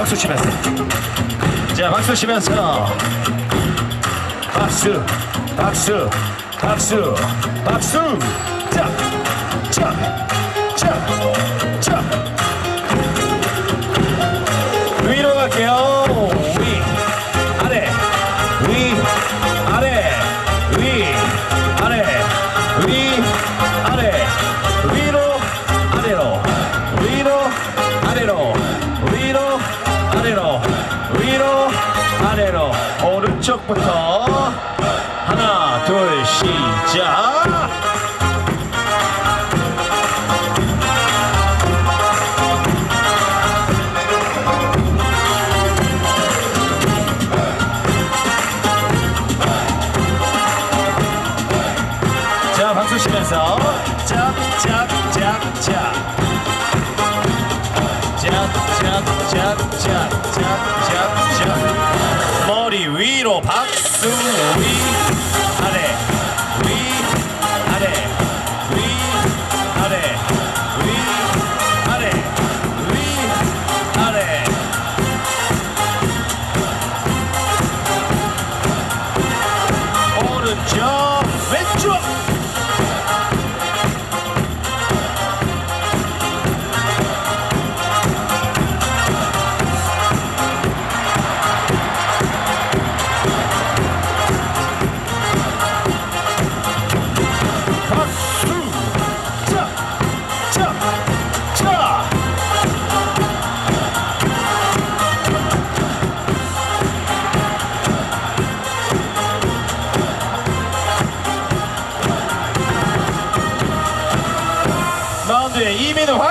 박수 치면서. 자 박수 치면서. 박수 박수 박수 박수. 짝짝짝짝 위로 갈게요. 위. 아래. 위 아래로 오른쪽부터 하나 둘 시작. 자 박수 치면서 짝짝짝짝 짝짝짝짝 Joe Ventura. Two. でいメイドファイ